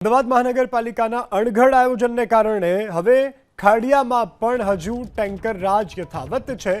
અમદાવાદ મહાનગરપાલિકાના અણઘડ આયોજનને કારણે હવે ખાડિયામાં પણ હજુ ટેન્કર રાજ યથાવત છે.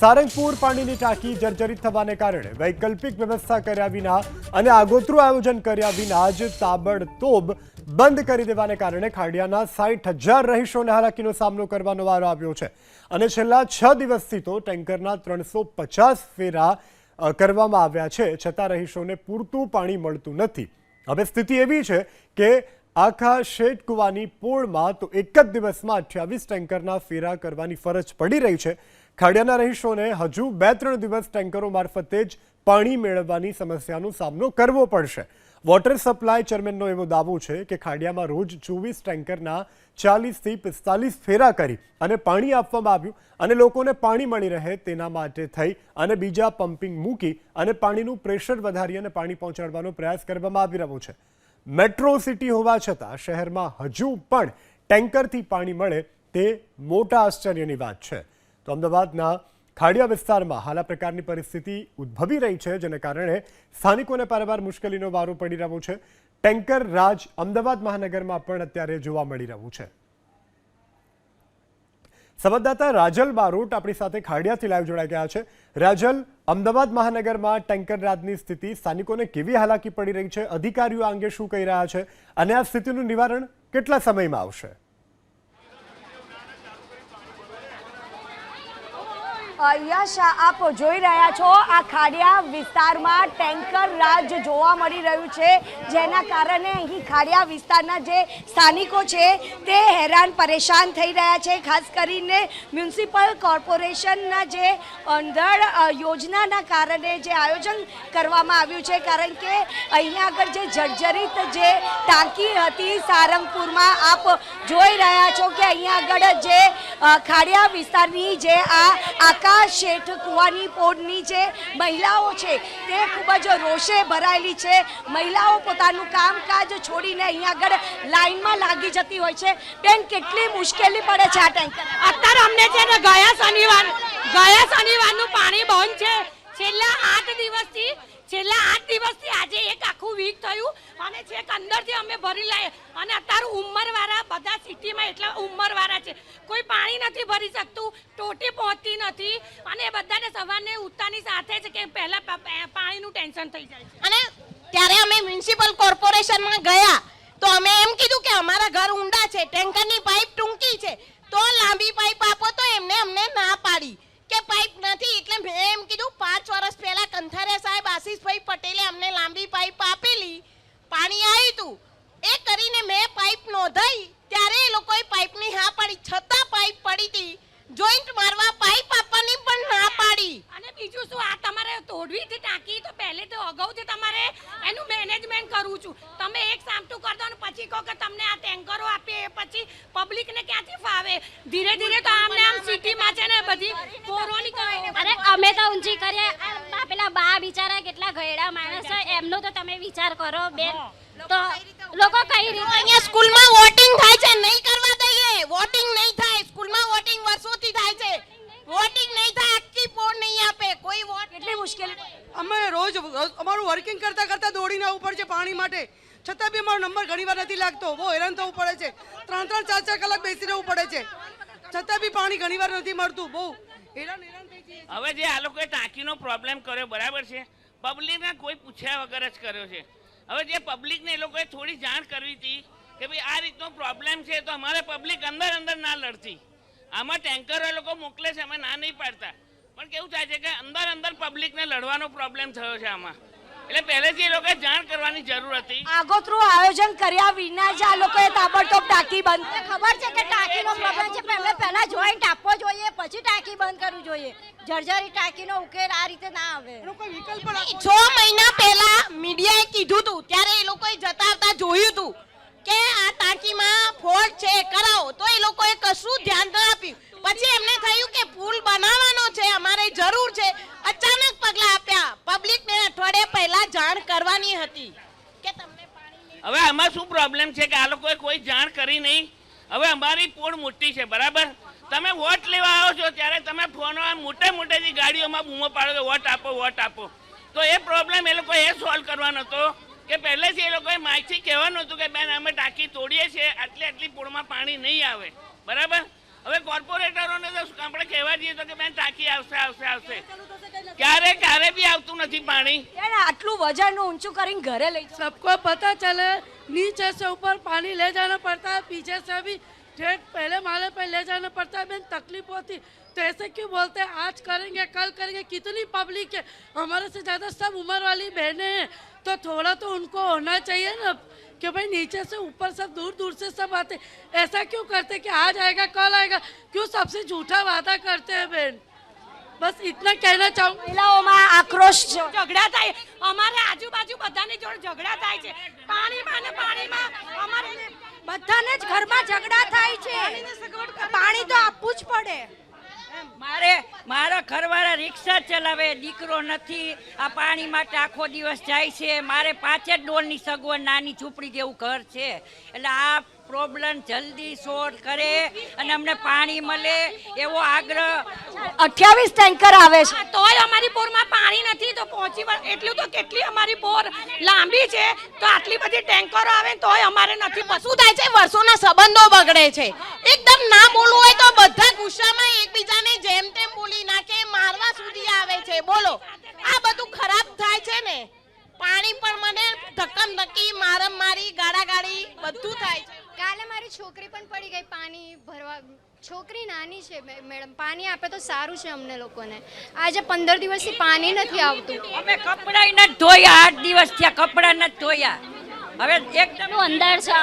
સારંગપુર પાણીની ટાંકી જર્જરિત થવાને કારણે વૈકલ્પિક વ્યવસ્થા કર્યા વિના અને આગોતરું આયોજન કર્યા વિના જ તાબડતોબ બંધ કરી દેવાને કારણે ખાડિયાના સાઠ હજાર રહીશોને હાલાકીનો સામનો કરવાનો વારો આવ્યો છે. અને છેલ્લા છ દિવસથી તો ટેન્કરના ત્રણસો પચાસ ફેરા કરવામાં આવ્યા છે. છતાં રહીશોને પૂરતું પાણી મળતું નથી. હવે સ્થિતિ એવી છે કે આખા શેઠ કુવાની પોળમાં તો એક જ દિવસમાં અઠ્યાવીસ ટેન્કરના ફેરા કરવાની ફરજ પડી રહી છે. ખાડિયાના રહીશોને હજુ બે ત્રણ દિવસ ટેન્કરો મારફતે જ પાણી મેળવવાની સમસ્યાનો સામનો કરવો પડશે. વોટર સપ્લાય ચેરમેનનો એવો દાવો છે કે ખાડિયામાં રોજ ચોવીસ ટેન્કરના ચાલીસથી પિસ્તાલીસ ફેરા કરી અને પાણી આપવામાં આવ્યું અને લોકોને પાણી મળી રહે તેના માટે થઈ અને બીજા પમ્પિંગ મૂકી અને પાણીનું પ્રેશર વધારી અને પાણી પહોંચાડવાનો પ્રયાસ કરવામાં આવી રહ્યો છે. મેટ્રો સિટી હોવા છતાં શહેરમાં હજુ પણ ટેન્કરથી પાણી મળે તે મોટા આશ્ચર્યની વાત છે. તો અમદાવાદના ખાડિયા વિસ્તારમાં હાલ પ્રકારની પરિસ્થિતિ ઉદ્ભવી રહી છે, જેને કારણે સ્થાનિકોને પારવાર મુશ્કેલીનો વારો પડી રહ્યો છે. ટેન્કર રાજ અમદાવાદ મહાનગરમાં પણ અત્યારે જોવા મળી રહ્યું છે. સંવાદદાતા રાજલ બારોટ આપણી સાથે ખાડિયાથી લાઈવ જોડાઈ ગયા છે. રાજલ, અમદાવાદ મહાનગરમાં ટેન્કર રાજની સ્થિતિ સ્થાનિકોને કેવી હાલાકી પડી રહી છે? અધિકારીઓ અંગે શું કહી રહ્યા છે? અને આ સ્થિતિનું નિવારણ કેટલા સમયમાં આવશે? યશ આપ જોઈ રહ્યા છો આ ખાડિયા વિસ્તારમાં ટેન્કર રાજ જોવા મળી રહ્યું છે, જેના કારણે અહીં ખાડિયા વિસ્તારના જે સ્થાનિકો છે તે હેરાન પરેશાન થઈ રહ્યા છે. ખાસ કરીને મ્યુનિસિપલ કોર્પોરેશનના જે અંધળ યોજનાના કારણે જે આયોજન કરવામાં આવ્યું છે, કારણ કે અહીંયા આગળ જે જર્જરિત જે ટાંકી હતી સારંગપુરમાં, આપ જોઈ રહ્યા છો કે અહીંયા આગળ જે ખાડિયા વિસ્તારની જે આ આકાશ શેઠ કુવાની પોળની જે મહિલાઓ છે, તે ખૂબ જ રોષે ભરાયેલી છે. મહિલાઓ પોતાનું કામકાજ છોડીને અહીંયા આગળ લાઈનમાં લાગી જતી હોય છે. બેન, કેટલી મુશ્કેલી પડે છે આ ટેન્કર અત્યારે અમને છે ને ગયા શનિવાર, ગયા શનિવારનું પાણી બંધ છે. છેલ્લા આઠ દિવસથી છેલ્લા આઠ દિવસથી આજે એક આખું વીક થયું અને છેક અંદરથી અમે ભરી લઈએ અને અત્યારે ઉંમરવાળા બધા સિટીમાં એટલા ઉંમરવાળા છે. કોઈ પાણી નથી ભરી શકતું, ટોટી પહોંચતી નથી અને એ બધાને સવારને ઉઠતાની સાથે જ કે પહેલા પાણીનું ટેન્શન થઈ જાય અને ત્યારે અમે મ્યુનિસિપલ કોર્પોરેશનમાં ગયા તો અમે એમ કીધું કે અમારા ઘર ઊંડા છે, ટેન્કરની પાઇપ ટૂંકી છે, તો લાંબી પાઇપ આપો તો એમને અમને ના પાડી. કે પાઇપ નથી, એટલે મેં એમ કીધું, પાંચ વર્ષ પહેલા કંથારિયા સાહેબ આશીષભાઈ પટેલે અમને લાંબી પાઇપ આપેલી પાણી આવ્યું હતું એ કરીને મેં પાઇપ નોંધાઈ. ત્યારે એ લોકોએ પાઇપની હા પાડી. છતાં પાઇપ પડી હતી. જોઈન્ટ મારવા પાઇપ આપવાની પણ ના પાડી. અને બીજું શું? આ તમારે તોડવી છે ટાંકી? તો પહેલે તો અગાઉથી તમારે એનું મેનેજમેન્ટ કરવું છું. તમે એક સામટું કરી દો ને પછી કહો કે તમને આ ટેન્કરો આપીએ. પછી પબ્લિકને ક્યાંથી ફાવે? ધીરે ધીરે તો આમને આમ સિટીમાં છે ને બધી કોરોની કહે અરે અમે તો ઊંચી કરીએ પેલા બા બિચારા કેટલા ગયડા માણસ હોય એમનો તો તમે વિચાર કરો બેન. તો લોકો કઈ રીતે અહીંયા સ્કૂલમાં વોટિંગ થાય છે નહીં કરવા દઈએ. વોટિંગ નહીં થાય. સ્કૂલમાં વોટિંગ વર્ષોથી થાય છે. વોટિંગ નહીં થાય આખી પોળ નહીં આપે. કોઈ વોટ કેટલી મુશ્કેલી અમે રોજ અમારું વર્કિંગ કરતા કરતા દોડીને આવવું પડશે છે પાણી માટે. છતાં બી અમારો નંબર ઘણીવાર નથી લાગતો. બહુ હેરાન થવું પડે છે. ત્રણ ત્રણ ચાર ચાર કલાક બેસી રહેવું પડે છે. છતાં બી પાણી ઘણીવાર નથી મળતું. બહુ હવે જે આ લોકોએ ટાંકીનો પ્રોબ્લેમ કર્યો, બરાબર છે? પબ્લિકને કોઈ પૂછ્યા વગર જ કર્યો છે. હવે જે પબ્લિકને એ લોકોએ થોડી જાણ કરવી હતી કે ભાઈ આ રીતનો પ્રોબ્લેમ છે તો અમારે પબ્લિક અંદર અંદર ના લડતી. આમાં ટેન્કરો એ લોકો મોકલે છે, અમે ના નહીં પાડતા. પણ કેવું થાય છે કે અંદર અંદર પબ્લિકને લડવાનો પ્રોબ્લેમ થયો છે આમાં. એટલે પહેલેથી એ લોકોએ જાણ કરવાની જરૂર હતી. આગોતરું આયોજન કર્યા વિના જ આ લોકોએ તાબડતોબ ટાંકી બંધ ખબર છે કે ટાંકીનો પ્રોબ્લેમ છે પણ એમને પહેલા જોઈન્ટ આપવો જોઈએ પછી ટાંકી બંધ કરવું જોઈએ. જર્જરી ટાંકીનો ઉકેલ આ રીતે ના આવે. એનો કોઈ વિકલ્પ પણ આપવો છ મહિના પહેલા મીડિયાએ કીધું હતું ત્યારે એ લોકોએ જતા આવતા જોયું હતું કે આ ટાંકીમાં ફોલ્ટ છે કરાવો. તો એ લોકોએ કશું ધ્યાન ન આપ્યું પછી એમને થયું કે પુલ બનાવવાનો છે અમારે જરૂર છે અચાનક પગલા આપ્યા પબ્લિકને અઠવાડિયા પહેલા જાણ કરવાની હતી કે તમને પાણી હવે આમાં શું પ્રોબ્લેમ છે કે આ લોકોએ કોઈ જાણ કરી નહીં હવે અમારી પોળ મોટી બરાબર? તમે વોટ લેવા આવો છો ત્યારે તમે ફોનો મોટે મોટેથી ગાડીઓમાં બૂમો પાડો કે વોટ આપો વોટ આપો. તો એ પ્રોબ્લેમ એ લોકો એ સોલ્વ કરવાનો હતો કે પહેલેથી એ લોકોએ માઇકથી કહેવાનું હતું કે બેન અમે ટાંકી તોડીએ છીએ આટલી આટલી પૂળમાં પાણી નહીં આવે. બરાબર? હવે કોર્પોરેટરોને તો આપણે કહેવા જઈએ તો કે બેન ટાંકી આવશે આવશે આવશે. ક્યારે ક્યારે બી આવતું નથી પાણી. આટલું વજન ઊંચું કરીને ઘરે લઈ સબકો પતા ચાલે નીચે સે ઉપર પાણી લે જાના પડતા પીછે સે ભી ठेठ पहले माले पे ले जाना पड़ता है बेन तकलीफ होती तो ऐसे क्यों बोलते हैं आज करेंगे कल करेंगे कितनी पब्लिक है हमारे से ज़्यादा सब उम्र वाली बहनें हैं तो थोड़ा तो उनको होना चाहिए ना कि भाई नीचे से ऊपर सब दूर दूर से सब आते ऐसा क्यों करते कि आज आएगा कल आएगा क्यों सबसे झूठा वादा करते हैं बहन बस इतना कहना चाहूँगी મહિલાઓમાં આક્રોશ છે ઝઘડા થાય અમારે આજુબાજુ બધાની જોડે ઝઘડા થાય છે પાણીમાં ને પાણીમાં અમારે બધાને જ ઘરમાં ઝઘડા થાય છે. પાણી તો આપવું જ પડે. મારે મારા ઘરવાળા રિક્ષા ચલાવે દીકરો નથી આ પાણી માટે આખો દિવસ જાય છે. મારે પાંચે જ ડોલની સગવડ નાની ઝૂંપડી જેવું ઘર છે. એટલે આ પ્રોબ્લેમ જલ્દી સોલ્વ કરે અને અમને પાણી મળે એવો આગ્રહ. અઠ્યાવીસ ટેન્કર આવે છે. તોય અમારી બોરમાં પાણી નથી તો પહોંચી વળ- એટલું તો કેટલી અમારી બોર લાંબી છે તો આટલી બધી ટેન્કરો આવે તોય અમારે નથી પશુ શું થાય છે? વર્ષોના સંબંધો બગડે છે. એકદમ ના બોલવું હોય તો બધા ગુસ્સામાં એકબીજાને જેમ તેમ બોલી નાખે મારવા સુધી આવે છે. બોલો આ બધું ખરાબ થાય છે ને? પાણી પણ મને ધક્કમ ધક્કી મારમ મારી ગાડા ગાડી બધું થાય છે. કાલે મારી છોકરી પણ પડી ગઈ પાણી ભરવા. છોકરી નાની છે મેડમ. પાણી આપે તો સારું છે અમને લોકોને. આજે પંદર દિવસથી પાણી નથી આવતું. અમે કપડાં નથી ધોયા આઠ દિવસ થયા કપડાં નથી ધોયા. હવે એકદમનું અંદર છે.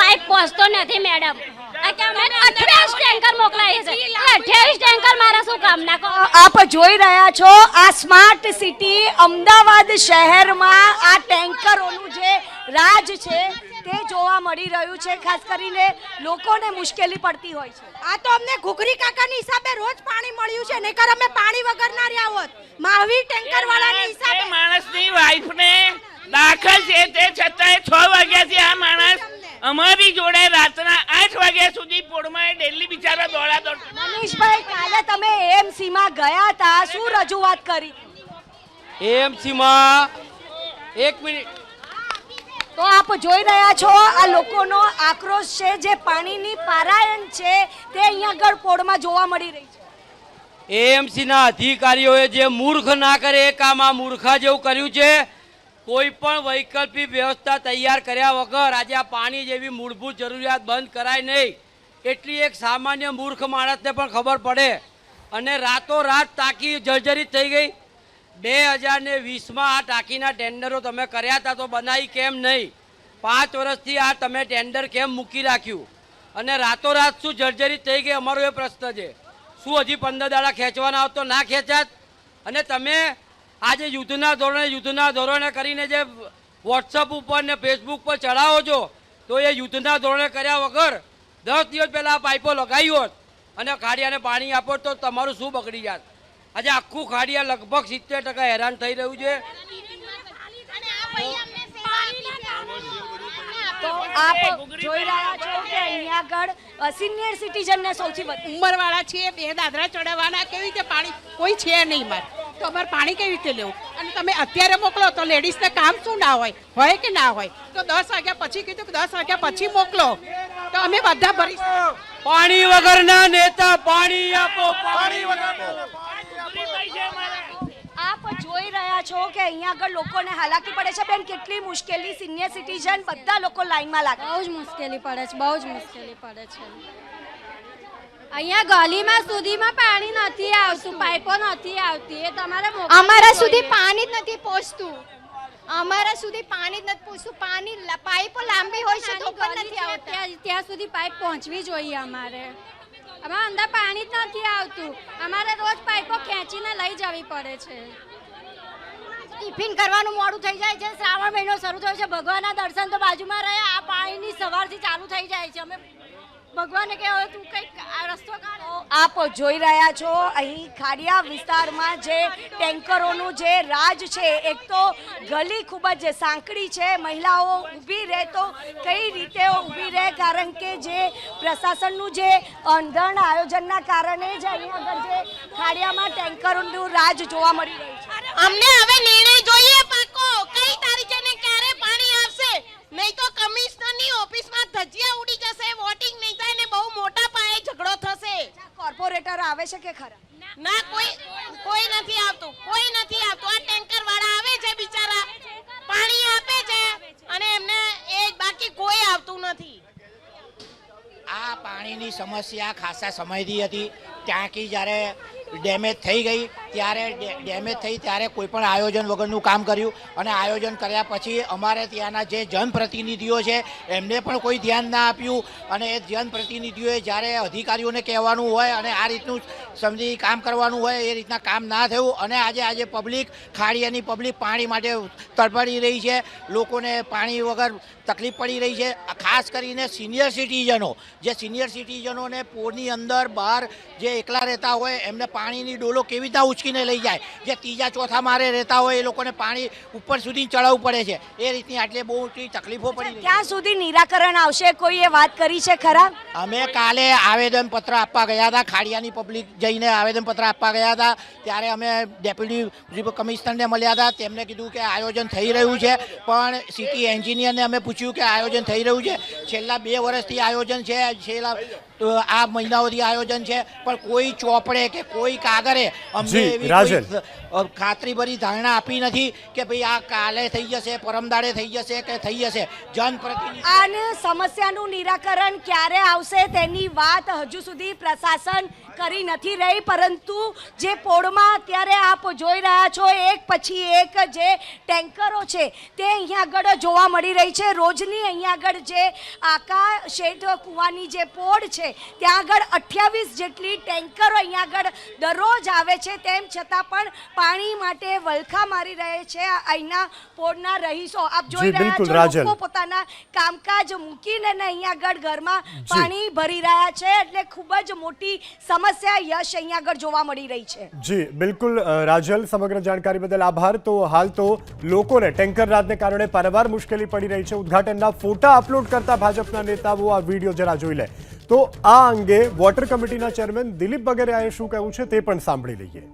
પાઇપ પહોંચતો નથી મેડમ. આ કે અમે અઠ્યાવીસ ટેન્કર મોકલાવીએ છે. અઠ્યાવીસ ટેન્કર મારા શું કામના ના આપ જોઈ રહ્યા છો આ સ્માર્ટ સિટી અમદાવાદ શહેરમાં આ ટેન્કરોનું જે રાજ છે તે જોવા મળી રહ્યું છે ખાસ કરીને લોકોને મુશ્કેલી પડતી હોય છે. આ તો અમને ઘુઘરી કાકાની હિસાબે રોજ પાણી મળ્યું છે નહીકર અમે પાણી વગર ના રહ્યા હોત. મહાવીર ટેન્કર વાળાની હિસાબે માણસની વાઈફને દાખલ છે તે છતાંય છ વાગ્યાથી આ માણસ. અમારી જોડે રાતના આઠ વાગ્યા સુધી પોળમાં ડેલી બિચારા દોડા દોડ મનીષભાઈ કાલે તમે એએમસી માં ગયા હતા શું રજૂઆત કરી? એએમસીમાં એક મિનિટ. આપ જોઈ રહ્યા છો, આ લોકોનો આક્રોશ છે, જે પાણીની પારાયણ છે, તે અહીંયા આગળ પોળમાં જોવા મળી રહી છે. એએમસીના અધિકારીઓએ જે મૂર્ખ ના કરે, એ કામ આ મૂર્ખા જેવું કર્યું છે. કોઈ પણ વૈકલ્પિક વ્યવસ્થા તૈયાર કર્યા વગર આજે આ પાણી જેવી મૂળભૂત જરૂરિયાત બંધ કરાય નહીં. એટલી એક સામાન્ય મૂર્ખ માણસને પણ ખબર પડે. અને રાતોરાત ટાંકી જર્જરિત થઈ ગઈ. બે હજાર ને વીસમાં આ ટાંકીના ટેન્ડરો તમે કર્યા હતા તો બનાવી કેમ નહીં? પાંચ વર્ષથી આ તમે ટેન્ડર કેમ મૂકી રાખ્યું? અને રાતોરાત શું જર્જરિત થઈ ગઈ અમારો એ પ્રશ્ન છે. શું હજી પંદર દાડા ખેંચવાના આવતો ના ખેંચાત? અને તમે આજે યુદ્ધના ધોરણે યુદ્ધના ધોરણે કરીને જે વોટ્સઅપ ઉપર ને ફેસબુક પર ચડાવો છો, તો એ યુદ્ધના ધોરણે કર્યા વગર દસ દિવસ પહેલાં પાઇપો લગાવી હોત અને ખાડિયાને પાણી આપો તો તમારું શું બગડી જાત? આજે આખું ખાડિયા લગભગ સિત્તેર ટકા હેરાન થઈ રહ્યું છે. તો આપ જોઈ રહ્યા છો કે અહીંયા આગળ સિનિયર સિટીઝનને સૌથી વધુ ઉંમરવાળા છીએ બે દાદરા ચડાવવાના કેવી રીતે પાણી કોઈ છે નહીં મારે. તો અમારે પાણી કેવી રીતે લેવું? અને તમે અત્યારે મોકલો તો લેડીઝને કામ શું ના હોય? હોય કે ના હોય? તો દસ વાગ્યા પછી કીધું કે દસ વાગ્યા પછી મોકલો. તો અમે બધા ભરી પાણી વગરના નેતા પાણી આપો પાણી વગર રહ્યા છો કે અહીંયા આગળ લોકોને હાલાકી પડે છે? બેન કેટલી મુશ્કેલી સિનિયર સિટીઝન બધા લોકો લાઈનમાં લાગે. બહુ જ મુશ્કેલી પડે છે બહુ જ મુશ્કેલી પડે છે. અહીંયા ગલીમાં સુધીમાં પાણી નથી આવતું પાઇપો નથી આવતી. એ તમારે અમારા સુધી પાણી જ નથી પહોંચતું અમારા સુધી પાણી જ નથી પહોંચતું પાણી પાઇપો લાંબી હોય છે તો પણ નથી આવતી. ત્યાં સુધી પાઇપ પહોંચવી જોઈએ અમારે. અમારા અંદર પાણી જ નથી આવતું. અમારે રોજ પાઇપો ખેંચીને લઈ જવી પડે છે. ટિફિન કરવાનું મોડું થઈ જાય છે. શ્રાવણ મહિનો શરૂ થયો છે. ભગવાનના દર્શન તો બાજુમાં રહ્યા. આ પાણીની સવારથી ચાલુ થઈ જાય છે. અમે ભગવાને કે હવે તું કંઈક રસ્તો કાઢ. આપ જોઈ રહ્યા છો, અહીં ખાડિયા વિસ્તારમાં જે ટેન્કરોનું જે રાજ છે, એક તો ગલી ખૂબ જ સાંકડી છે. મહિલાઓ ઊભી રહે તો કઈ રીતે ઊભી રહે? કારણ કે જે પ્રશાસનનું જે અંધણ આયોજનના કારણે જ અહીં આગળ જે ખાડિયામાં ટેન્કરોનું રાજ જોવા મળી રહ્યું છે. અમને હવે નિર્ણય જોઈએ પાકો. કઈ તારીખે ને ક્યારે પાણી આવશે? નહીં તો કમિશનરની ઓફિસમાં ધજિયા ઉડી જશે વોટિંગ નહીં થાય ને બહુ મોટા પાયે ઝઘડો થશે. કોર્પોરેટર આવે છે કે ખરા? ના કોઈ કોઈ નથી આવતું કોઈ નથી આવતું. આ ટેન્કર વાળા આવે છે બિચારા. પાણી આપે છે અને એમને એ બાકી કોઈ આવતું નથી. આ પાણીની સમસ્યા ખાસા સમયથી હતી. ટાંકી જ્યારે ડેમેજ થઈ ગઈ ત્યારે ડેમેજ થઈ ત્યારે કોઈ પણ આયોજન વગરનું કામ કર્યું અને આયોજન કર્યા પછી અમારે ત્યાંના જે જનપ્રતિનિધિઓ છે, એમને પણ કોઈ ધ્યાન ના આપ્યું અને એ જનપ્રતિનિધિઓએ જ્યારે અધિકારીઓને કહેવાનું હોય અને આ રીતનું સમજી કામ કરવાનું હોય, એ રીતના કામ ના થયું અને આજે આજે પબ્લિક ખાડીયાની પબ્લિક પાણી માટે તડપડી રહી છે, લોકોને પાણી વગર તકલીફ પડી રહી છે, ખાસ કરીને સિનિયર સિટીઝનો, જે સિનિયર સિટીઝનોને પૂરની અંદર બહાર જે એકલા રહેતા હોય, એમને પાણીની ડોલો કેવી રીતના ઉચકીને લઈ જાય. જે ત્રીજા ચોથા મારે રહેતા હોય એ લોકોને પાણી ઉપર સુધી ચડાવવું પડે છે. એ રીતની આટલી બહુ ઊંચી તકલીફો પડી ક્યાં સુધી નિરાકરણ આવશે? કોઈએ વાત કરી છે ખરા? અમે કાલે આવેદન પત્ર આપવા ગયા હતા. ખાડિયાની પબ્લિક જઈને આવેદન પત્ર આપવા ગયા હતા. ત્યારે અમે ડેપ્યુટી કમિશનરને મળ્યા હતા. તેમને કીધું કે આયોજન થઈ રહ્યું છે. પણ સિટી એન્જિનિયરને અમે પૂછ્યું કે આયોજન થઈ રહ્યું છે. છેલ્લા બે વર્ષથી આયોજન છે. છેલ્લા આ મહિનાઓથી આયોજન છે પણ કોઈ ચોપડે કે કોઈ કાગરે અમને એવી રાજન. ભરી ધારણા આપી નથી કે ભાઈ આ કાલે થઈ જશે પરમદાડે થઈ જશે કે થઈ જશે જનપ્રતિનિધિ આને સમસ્યાનું નિરાકરણ ક્યારે આવશે તેની વાત હજુ સુધી પ્રશાસન કરી નથી રહી, પરંતુ જે પોળમાં અત્યારે આપ જોઈ રહ્યા છો, એક પછી એક જે ટેન્કરો છે, તે અહીંયા આગળ જોવા મળી રહી છે રોજની અહીંયા આગળ જે આકા શેઠ કુવાની જે પોળ છે, ત્યાં આગળ અઠ્યાવીસ જેટલી ટેન્કરો અહીંયા આગળ દરરોજ આવે છે તેમ છતાં પણ પાણી માટે વલખા મારી રહે છે અહીંના પોળના રહીશો. આપ જોઈ રહ્યા છો લોકો પોતાના કામકાજ મૂકીને ને અહીંયા આગળ ઘરમાં પાણી ભરી રહ્યા છે એટલે ખૂબ જ મોટી સમસ્યા યશ અહીંયા આગળ જોવા મળી રહી છે. જી બિલકુલ રાજલ સમગ્ર જાણકારી બદલ આભાર. તો હાલ તો લોકોને ટેન્કર રાતને કારણે પરવાર મુશ્કેલી પડી રહી છે. ઉદ્ઘાટનના ફોટા અપલોડ કરતા ભાજપના નેતાઓ આ વીડિયો જરા જોઈ લે. તો આ અંગે વોટર કમિટીના ચેરમેન દિલીપ બગેરિયાએ શું કહ્યું છે તે પણ સાંભળી લઈએ.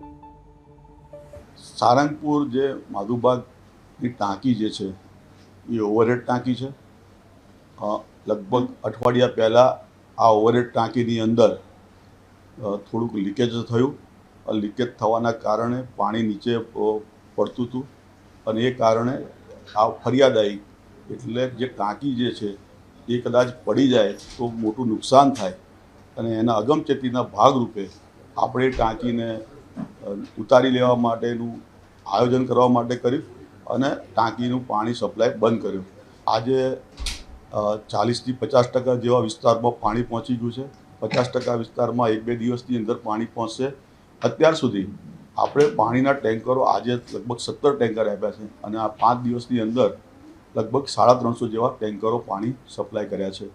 સારંગપુર જે માધુબાગની ટાંકી જે છે, એ ઓવરહેડ ટાંકી છે. લગભગ અઠવાડિયા પહેલાં આ ઓવરહેડ ટાંકીની અંદર થોડુંક લીકેજ થયું. લીકેજ થવાના કારણે પાણી નીચે પડતું હતું અને એ કારણે આ ફરિયાદ આવી એટલે જે ટાંકી જે છે, એ કદાચ પડી જાય તો મોટું નુકસાન થાય અને એના અગમચેતીના ભાગરૂપે આપણે ટાંકીને ઉતારી લેવા માટેનું આયોજન કરવા માટે કર્યું અને ટાંકીનું પાણી સપ્લાય બંધ કર્યું. આજે ચાલીસથી પચાસ ટકા જેવા વિસ્તારમાં પાણી પહોંચી ગયું છે. પચાસ ટકા વિસ્તારમાં એક બે દિવસની અંદર પાણી પહોંચશે. અત્યાર સુધી આપણે પાણીના ટેન્કરો આજે લગભગ સત્તર ટેન્કર આપ્યા છે અને આ પાંચ દિવસની અંદર લગભગ સાડા ત્રણસો જેવા ટેન્કરો પાણી સપ્લાય કર્યા છે.